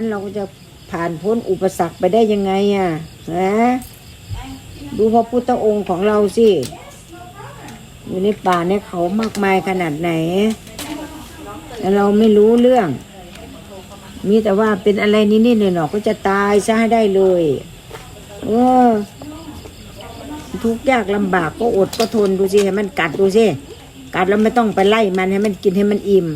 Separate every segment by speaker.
Speaker 1: นั้นเราก็จะผ่านพ้นอุปสรรคไปได้ยังไงอะนะดูพระพุทธองค์ของเราสิอยู่ในป่าในเขามากมายขนาดไหนแต่เราไม่รู้เรื่อง มีแต่ว่าเป็นอะไรนิดๆหน่อยๆก็จะตายซะให้ได้เลยเออทุกข์ยากลำบากก็อดก็ทนดูสิให้มันกัดดูสิกัดแล้วไม่ต้องไปไล่มันให้มันกินให้มันอิ่ม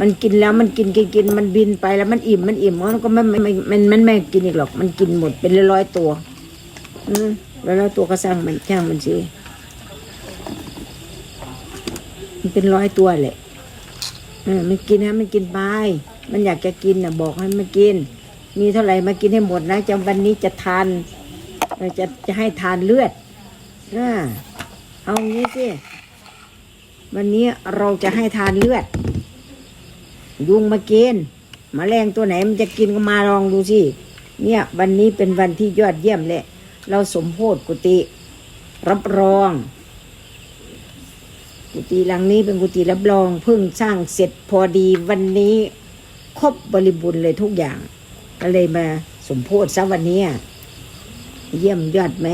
Speaker 1: มันกินแล้วมันกินกินกินมันบินไปแล้วมันอิ่มมันอิ่มมันก็ไม่ไม่ไม่มันมันไม่กินอีกหรอก มันกินหมดเป็นร้อยตัว อืมแล้วร้อยตัวก็สร้างมันช่างมันสิมันเป็นร้อยตัวแหละออมันกินฮะมันกินไปมันอยากจะกินนะบอกให้มันกิน มีเท่าไหร่มากินให้หมดนะจะวันนี้จะทานเออจะจะให้ทานเลือดอ่าเอางี้สิวันนี้เราจะให้ทานเลือด ยุงมากินมแมลงตัวไหนมันจะกินก็มาลองดูสิเนี่ยวันนี้เป็นวันที่ยอดเยี่ยมเลยเราสมโพธกุฏิรับรอง กุฏิหลังนี้เป็นกุฏิรับรองเพิ่งสร้างเสร็จพอดีวันนี้ครบบริบูรณ์เลยทุกอย่าง ก็เลยมาสมโพธซะวันนี้เยี่ยมยอดไหม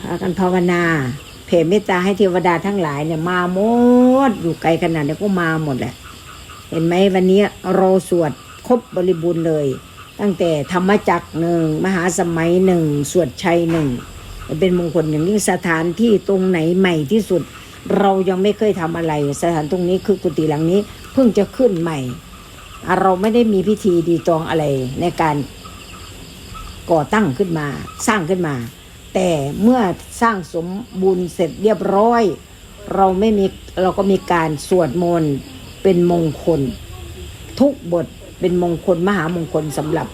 Speaker 1: พากันภาวนา เผ่เมตตาให้เทวดาทั้งหลายเนี่ยมาหมดอยู่ไกลขนาดนี้ก็มาหมดแหละ เห็นไหมวันนี้เราสวดครบบริบูรณ์เลย ตั้งแต่ธรรมจักหนึ่งมหาสมัยหนึ่งสวดชัยหนึ่งเป็นมงคลอย่างนี้สถานที่ตรงไหนใหม่ที่สุด เรายังไม่เคยทำอะไร สถานตรงนี้คือกุฏิหลังนี้เพิ่งจะขึ้นใหม่ เราไม่ได้มีพิธีดีตองอะไรในการก่อตั้งขึ้นมาสร้างขึ้นมา แต่เมื่อสร้างสมบูรณ์เสร็จเรียบร้อย เราไม่มีเราก็มีการสวดมนต์เป็นมงคล ทุกบทเป็นมงคลมหามงคลสำหรับ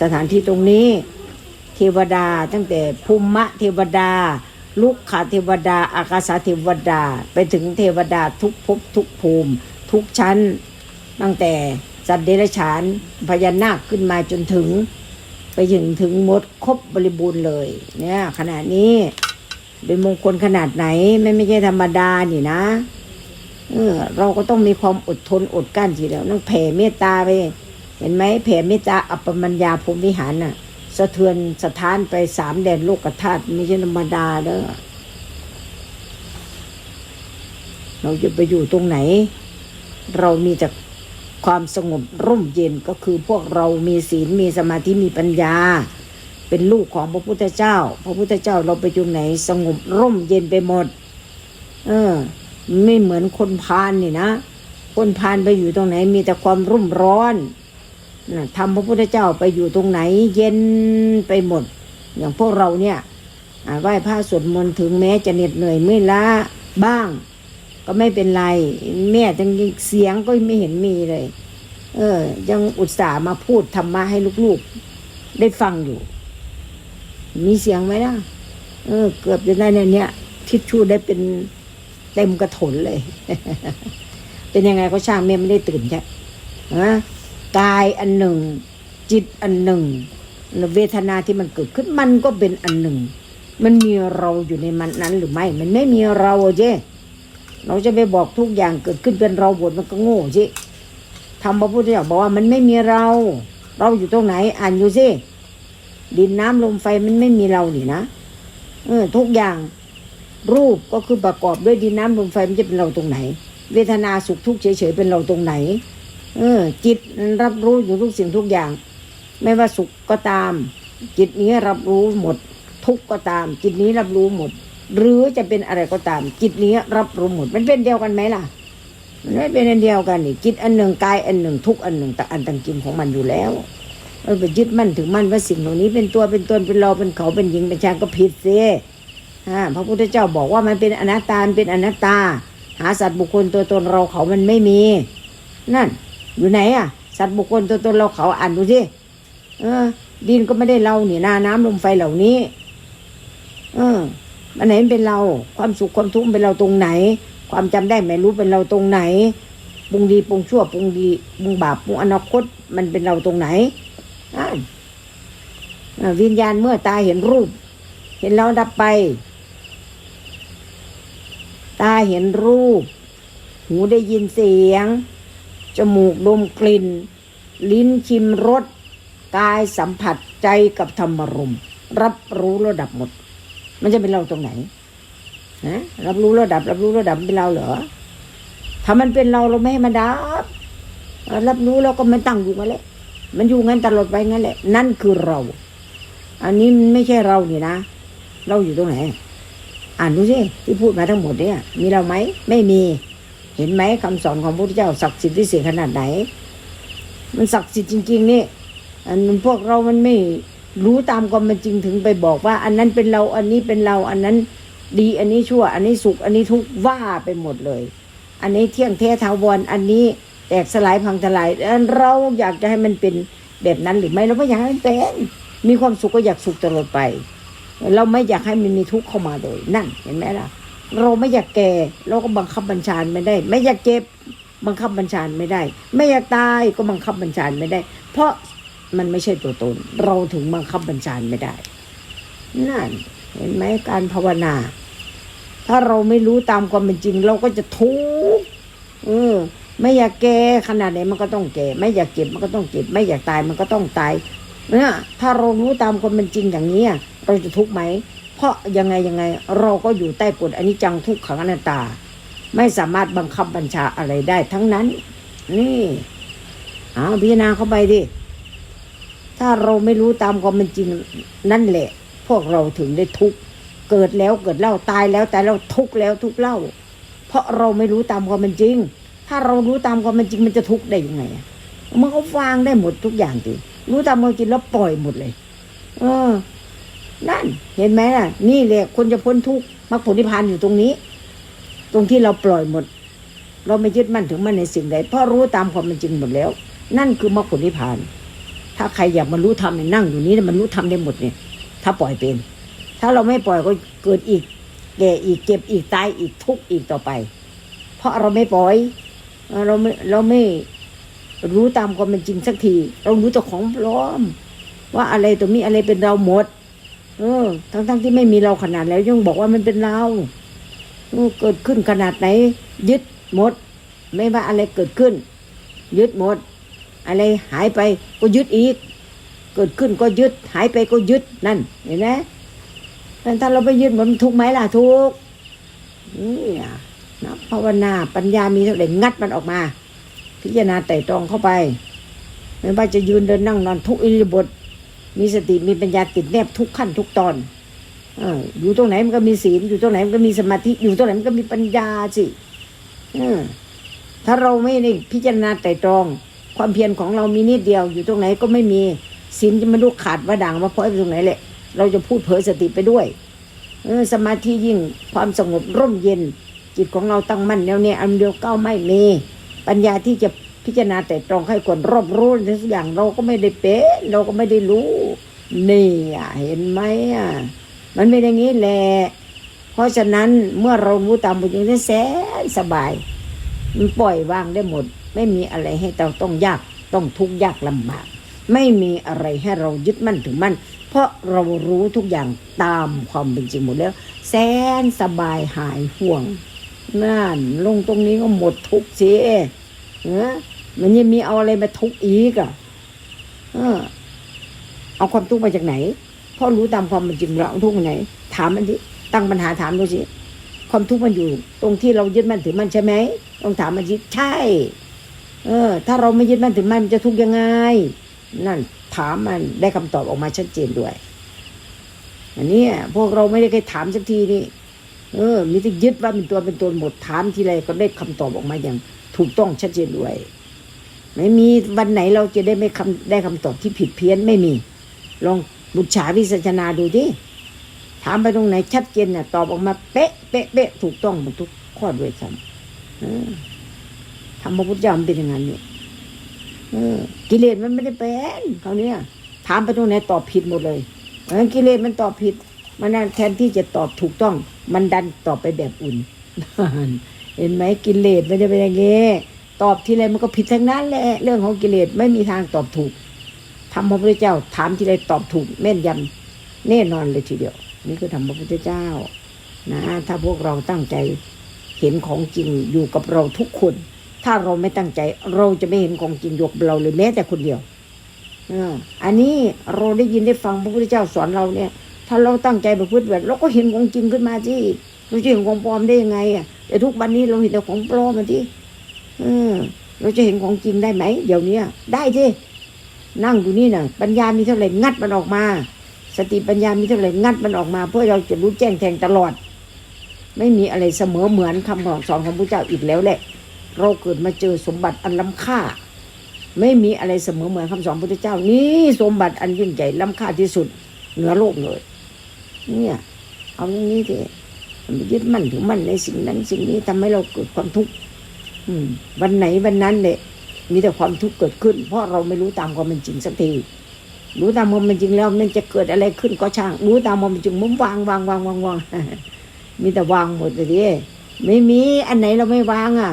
Speaker 1: สถานที่ตรงนี้ เทวดาตั้งแต่ภูมิเทวดา ลุกขาเทวดา อากาศเทวดา ไปถึงเทวดาทุกภพทุกภูมิ ทุกชั้น ตั้งแต่สัตว์เดรัจฉานพญานาคขึ้นมาจนถึง ไปถึงถึงหมดครบบริบูรณ์เลย เนี่ย ขนาดนี้ เป็นมงคลขนาดไหนไม่ไม่ใช่ธรรมดานี่นะเออเราก็ต้องมีความอดทนอดกลั้นทีเดียวนั่งแผ่เมตตาไป เห็นไหมแผ่เมตตาอัปปมัญญาภูมิวิหารน่ะ สะเทือนสถานไปสามแดนโลกธาตุไม่ใช่ธรรมดาเด้อเราจะไปอยู่ตรงไหน เรามีแต่ ความสงบร่มเย็นก็คือพวกเรามีศีลมีสมาธิมีปัญญา เป็นลูกของพระพุทธเจ้า พระพุทธเจ้าเราไปอยู่ไหนสงบร่มเย็นไปหมด เออ ไม่เหมือนคนพาลนี่นะ คนพาลไปอยู่ตรงไหนมีแต่ความรุ่มร้อนนะทำพระพุทธเจ้าไปอยู่ตรงไหน เย็นไปหมด อย่างพวกเราเนี่ยไหว้พระสวดมนต์ถึงแม้จะเหน็ดเหนื่อยเมื่อยล้าบ้าง ก็ไม่เป็นไรแม่จังเสียงก็ไม่เห็นมีเลย เออ ยังอุตส่าห์มาพูดธรรมะให้ลูกๆ ได้ฟังอยู่ มีเสียงไหมล่ะ เออ เกือบจะได้ในเนี้ยทิชชู่ได้เป็นเต็มกระถนเลย เป็นยังไงก็ช่างแม่ไม่ได้ตื่นใช่ฮะกายอันหนึ่ง จิตอันหนึ่งเวทนาที่มันเกิดขึ้นมันก็เป็นอันหนึ่ง มันมีเราอยู่ในมันนั้นหรือไม่ มันไม่มีเราเจ้ เราจะไปบอกทุกอย่างเกิดขึ้นเป็นเราบทมันก็โง่สิทำพระพุทธเจ้าบอกว่ามันไม่มีเรา เราอยู่ตรงไหน อ่านอยู่สิดินน้ำลมไฟมันไม่มีเราหนี่นะเออ ทุกอย่างรูปก็คือประกอบด้วยดินน้ำลมไฟมันจะเป็นเราตรงไหน เวทนาสุขทุกข์เฉยๆเป็นเราตรงไหน เออ จิตรับรู้อยู่ทุกสิ่งทุกอย่าง ไม่ว่าสุขก็ตาม จิตนี้รับรู้หมด ทุกข์ก็ตาม จิตนี้รับรู้หมด หรือจะเป็นอะไรก็ตาม จิตนี้รับรู้หมดมันเป็นเดียวกันไหมล่ะมันไม่เป็นอันเดียวกันนี่จิตอันหนึ่งกายอันหนึ่งทุกอันหนึ่งแต่อันต่างกินของมันอยู่แล้วเออไปยึดมั่นถึงมั่นว่าสิ่งเหล่านี้เป็นตัวเป็นตนเป็นเราเป็นเขาเป็นหญิงเป็นชายก็ผิดเสียอ่าพระพุทธเจ้าบอกว่ามันเป็นอนัตตาเป็นอนัตตา หาสัตว์บุคคลตัวตนเราเขามันไม่มี นั่น อยู่ไหนอะ สัตว์บุคคลตัวตนเราเขาอ่านดูสิเออ ดินก็ไม่ได้เราเนี่ยนาน้ำลมไฟเหล่านี้ เออ อันไหนเป็นเราความสุขความทุกข์เป็นเราตรงไหน ความจำได้ไม่รู้เป็นเราตรงไหนปรุงดีปรุงชั่วปรุงดีปรุงบาปปรุงอนาคตมันเป็นเราตรงไหนวิญญาณเมื่อตาเห็นรูป เห็นแล้วดับไป ตาเห็นรูป หูได้ยินเสียง จมูกดมกลิ่น ลิ้นชิมรสกายสัมผัสใจกับธรรมรม รับรู้ระดับหมด มันจะเป็นเราตรงไหนนะรับรู้ระดับ รับรู้ระดับเป็นเราเหรอถ้ามันเป็นเราเราไม่ให้มันดับ รับรู้แล้วก็มันตั้งอยู่งั้นแหละมันอยู่งั้นตลอดไปงั้นแหละ นั่นคือเรา อันนี้มันไม่ใช่เราเนี่นะ เราอยู่ตรงไหน อ่านดูสิที่พูดมาทั้งหมดเนี่ย มีเราไหมไม่มี เห็นไหมคำสอนของพระพุทธเจ้าศักดิ์สิทธิ์ที่เสียขนาดไหน มันศักดิ์สิทธิ์จริง ๆ นี่อันพวกเรามันไม่ รู้ตามความเป็นจริงถึงไปบอกว่า อันนั้นเป็นเราอันนี้เป็นเราอันนั้นดีอันนี้ชั่ว อันนี้สุข อันนี้ทุกข์ว่าไปหมดเลย อันนี้เที่ยงแท้ทาวรอันนี้แตกสลายพังทลายเราอยากจะให้มันเป็นแบบนั้นหรือไม่เราไม่อยากให้มันเป็นมีความสุขก็อยากสุขตลอดไป เราไม่อยากให้มันมีทุกข์เข้ามาเลยนั่นเห็นไหมล่ะ เราไม่อยากแก่เราก็บังคับบัญชาไม่ได้ ไม่อยากเจ็บบังคับบัญชาไม่ได้ ไม่อยากตายก็บังคับบัญชาไม่ได้ เพราะ มันไม่ใช่ตัวตน เราถึงบังคับบัญชาไม่ได้ นั่น เห็นไหมการภาวนา ถ้าเราไม่รู้ตามความเป็นจริง เราก็จะทุกข์เออไม่อยากแก่ขนาดไหนมันก็ต้องแก่ ไม่อยากเก็บมันก็ต้องเก็บ ไม่อยากตายมันก็ต้องตายเนี่ยถ้าเรารู้ตามความเป็นจริงอย่างนี้เราจะทุกข์ไหม เพราะยังไงยังไง เราก็อยู่ใต้กฎอนิจจังทุกขังอนัตตา ไม่สามารถบังคับบัญชาอะไรได้ทั้งนั้น นี่เอาพิจารณาเข้าไปดิ ถ้าเราไม่รู้ตามความเป็นจริงนั่นแหละ พวกเราถึงได้ทุกข์เกิดแล้วเกิดเล่าตายแล้วตายแล้วทุกข์แล้วทุกข์เล่า เพราะเราไม่รู้ตามความเป็นจริง ถ้าเรารู้ตามความเป็นจริงมันจะทุกข์ได้ยังไงมันก็วางได้หมดทุกอย่างดิรู้ตามความจริงแล้วปล่อยหมดเลย เออ นั่น เห็นไหมล่ะ นี่แหละคนจะพ้นทุกข์มรรคผลนิพพานอยู่ตรงนี้ ตรงที่เราปล่อยหมด เราไม่ยึดมั่นถึงมั่นในสิ่งใดเพราะรู้ตามความเป็นจริงหมดแล้ว นั่นคือมรรคผลนิพพาน ถ้าใครอยากมารู้ธรรมเนี่ยนั่งอยู่นี้เนี่ยมันรู้ธรรมได้หมดเนี่ยถ้าปล่อยเป็น ถ้าเราไม่ปล่อยก็เกิดอีกแก่อีกเจ็บอีกตายอีกทุกข์อีกต่อไป เพราะเราไม่ปล่อยเราไม่เราไม่รู้ตามความเป็นจริงสักที เรารู้เจ้าของปลอม ว่าอะไรตัวนี้อะไรเป็นเราหมด เออ ทั้งทั้งๆที่ไม่มีเราขนาดแล้วยังบอกว่ามันเป็นเราเออเกิดขึ้นขนาดไหน ยึดหมด ไม่ว่าอะไรเกิดขึ้น ยึดหมด อะไรหายไปก็ยึดอีก เกิดขึ้นก็ยึด หายไปก็ยึดนั่น เห็นไหมแต่ถ้าเราไปยึดมันทุกไหมล่ะทุกนี่อะนะภาวนาปัญญามีเท่าไหร่งัดมันออกมา พิจารณาไต่ตรองเข้าไป ไม่ว่าจะยืนเดินนั่งนอนทุกอิริบท มีสติมีปัญญาติดแนบทุกขั้นทุกตอนออยู่ตรงไหนมันก็มีศีลอยู่ตรงไหนมันก็มีสมาธิอยู่ตรงไหนมันก็มีปัญญาสิถ้าเราไม่ได้พิจารณาไต่ตรอง ความเพียรของเรามีนิดเดียวอยู่ตรงไหนก็ไม่มีศีลจะไม่รู้ขาดว่าด่างว่าเพราะตรงไหนแหละ เราจะพูดเผยสติไปด้วยเออสมาธิยิ่งความสงบร่มเย็น จิตของเราตั้งมั่นแนวเนี่ยอันเดียวก้าวไม่มี ปัญญาที่จะพิจารณาแต่ตรองให้คนรอบรู้ทุกอย่างเราก็ไม่ได้เป็นเราก็ไม่ได้รู้นี่อะเห็นไหมอะมันไม่ได้งี้แหละเพราะฉะนั้นเมื่อเรารู้ตามบุญจริงแสนสบาย มันปล่อยวางได้หมด ไม่มีอะไรให้เราต้องยากต้องทุกข์ยากลำบาก ไม่มีอะไรให้เรายึดมั่นถึงมั่น เพราะเรารู้ทุกอย่างตามความเป็นจริงหมดแล้ว แสนสบายหายห่วงนั่นลงตรงนี้ก็หมดทุกข์เสียเออมันยังมีเอาอะไรมาทุกข์อีกอะเออ เอาความทุกข์มาจากไหนเพราะรู้ตามความเป็นจริงเราทุกข์มาไหน ถามมันดิตั้งปัญหาถามดูสิความทุกข์มันอยู่ ตรงที่เรายึดมั่นถือมั่นใช่ไหมต้องถามมันสิใช่ เออ ถ้าเราไม่ยึดมั่นถือมั่นมันจะทุกข์ยังไง นั่น ถามมันได้คำตอบออกมาชัดเจนด้วย อันนี้พวกเราไม่ได้เคยถามสักทีนี่เออ มีแต่ยึดว่าเป็นตัวเป็นตนหมดถามทีไรก็ได้คำตอบออกมาอย่าง ถูกต้องชัดเจนด้วย ไม่มีวันไหนเราจะได้ไม่คำได้คำตอบที่ผิดเพี้ยนไม่มี ลองบุษาวิสัชนาดูดิถามไปตรงไหนชัดเจนน่ะตอบออกมาเป๊ะเป๊ะเป๊ะถูกต้องหมดทุกข้อด้วยซ้ำ ธรรมพระพุทธเจ้ามันเป็นอย่างนั้นเนี่ยกิเลสมันไม่ได้เป็นเขาเนี้ยถามไปตรงไหนตอบผิดหมดเลยเพราะกิเลสมันตอบผิด มันนั่นแทนที่จะตอบถูกต้อง มันดันตอบไปแบบอุ่น เห็นไหมกิเลสไม่ได้เป็นอย่างงี้ตอบทีไรมันก็ผิดทั้งนั้นแหละเรื่องของกิเลสไม่มีทางตอบถูกทำพระพุทธเจ้า ถามทีไรตอบถูกแม่นยำแน่นอนเลยทีเดียว นี่คือทำพระพุทธเจ้า นะ ถ้าพวกเราตั้งใจเห็นของจริงอยู่กับเราทุกคน ถ้าเราไม่ตั้งใจ เราจะไม่เห็นของจริงอยู่กับเราเลยแม้แต่คนเดียวออันนี้เราได้ยินได้ฟังพระพุทธเจ้าสอนเราเนี่ย ถ้าเราตั้งใจประพฤติแบบเราก็เห็นของจริงขึ้นมาที่เราจะเห็นของปลอมได้ยังไงอะแต่ทุกวันนี้เราเห็นแต่ของปลอมมาที่เออเราจะเห็นของจริงได้ไหมเดี๋ยวนี้ได้ที่นั่งอยู่นี่น่ะ ปัญญามีเท่าไหร่งัดมันออกมา สติปัญญามีเท่าไหร่งัดมันออกมา เพื่อเราจะรู้แจ้งแทงตลอด ไม่มีอะไรเสมอเหมือนคำสอนของพระเจ้าอีกแล้วแหละ เราเกิดมาเจอสมบัติอันล้ำค่า ไม่มีอะไรเสมอเหมือนคำสอนพระเจ้า นี่สมบัติอันยิ่งใหญ่ล้ำค่าที่สุด เหนือโลกเลย เนี่ย เอาอย่างนี้สิมันยึดมั่นถือมั่นในสิ่งนั้น สิ่งนี้ทำให้เราเกิดความทุกข์วันไหนวันนั้นเนี่ยมีแต่ความทุกข์เกิดขึ้น เพราะเราไม่รู้ตามความเป็นจริงสักทีรู้ตามความเป็นจริงแล้วมันจะเกิดอะไรขึ้นก็ช่าง รู้ตามความเป็นจริงมุมวางวางวางวางวางมีแต่วางหมดเลยไม่มีอันไหนเราไม่วางอะ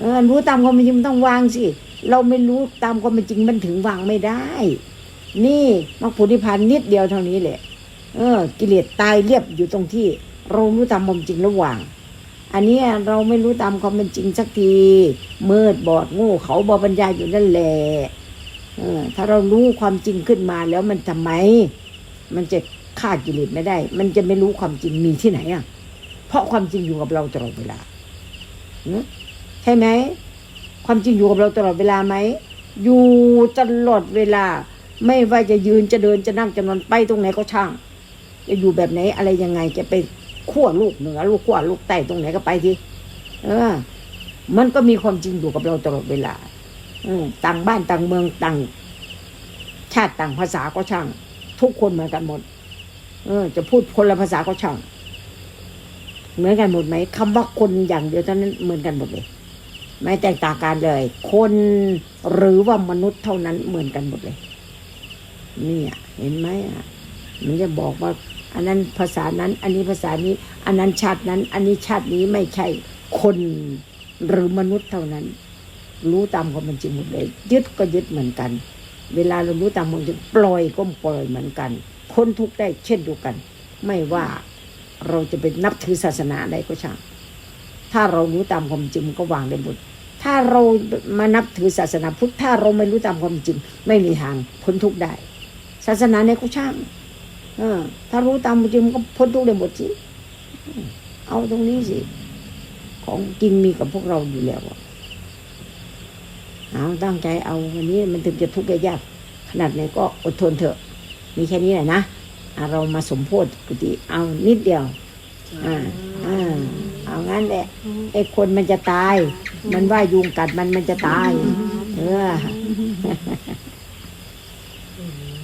Speaker 1: เออรู้ตามความเป็นจริงมันต้องวางสิ เราไม่รู้ตามความเป็นจริงมันถึงวางไม่ได้ นี่มรรคผลนิพพานนิดเดียวเท่านี้แหละ เออ กิเลสตายเรียบอยู่ตรงที่ เรารู้ตามความจริงระหว่าง อันนี้เราไม่รู้ตามความเป็นจริงสักทีมืดบอดโง่เขาบอปัญญาอยู่นั่นแหละเออ ถ้าเรารู้ความจริงขึ้นมาแล้วมันทำไม มันจะฆ่ากิเลสไม่ได้ มันจะไม่รู้ความจริงมีที่ไหนอะ เพราะความจริงอยู่กับเราตลอดเวลาเนอะ ใช่ไหม ความจริงอยู่กับเราตลอดเวลาไหม อยู่ตลอดเวลา ไม่ว่าจะยืนจะเดินจะนั่งจะนอนไปตรงไหนก็ช่าง จะอยู่แบบไหนอะไรยังไงจะไปขั้วลูกเหนือลูกขั้วลูกใต้ตรงไหนก็ไปทีเออ มันก็มีความจริงอยู่กับเราตลอดเวลา อืต่างบ้านต่างเมืองต่าง ชาติต่างภาษาก็ช่าง ทุกคนเหมือนกันหมด เออ จะพูดคนละภาษาก็ช่างเหมือนกันหมดไหมคำว่าคนอย่างเดียวเท่านั้นเหมือนกันหมดเลย ไม่แตกต่างกันเลย คนหรือว่ามนุษย์เท่านั้นเหมือนกันหมดเลย นี่ยเห็นไหมอะมันจะบอกว่า อันนั้นภาษานั้น อันนี้ภาษานี้ อันนั้นชาตินั้น อันนี้ชาตินี้ไม่ใช่คนหรือมนุษย์เท่านั้น รู้ตามความเป็นจริงหมดเลย ยึดก็ยึดเหมือนกัน เวลาเรารู้ตามความจริงปล่อยก็ปล่อยเหมือนกันพ้นทุกได้เช่นเดียวกัน ไม่ว่าเราจะเป็นนับถือศาสนาใดก็ช่างถ้าเรารู้ตามความจริงก็วางได้หมด ถ้าเรามานับถือศาสนาพุทธถ้าเราไม่รู้ตามความจริง ไม่มีทางพ้นทุกข์ได้ ศาสนาในก็ช่างถ้ารู้ตามความจริงมันก็พ้นทุกข์ได้หมดสิเอาตรงนี้สิ ของจริงมีกับพวกเราอยู่แล้วเอาตั้งใจเอาวันนี้มันถึงจะทุกข์ยากขนาดไหนก็อดทนเถอะ มีแค่นี้แหละนะอะเรามาสมโพธิกุฏิเอานิดเดียว อ่าอ่า เอางั้นแหละไอ้คนมันจะตาย มันว่ายุงกัดมันมันจะตาย เออ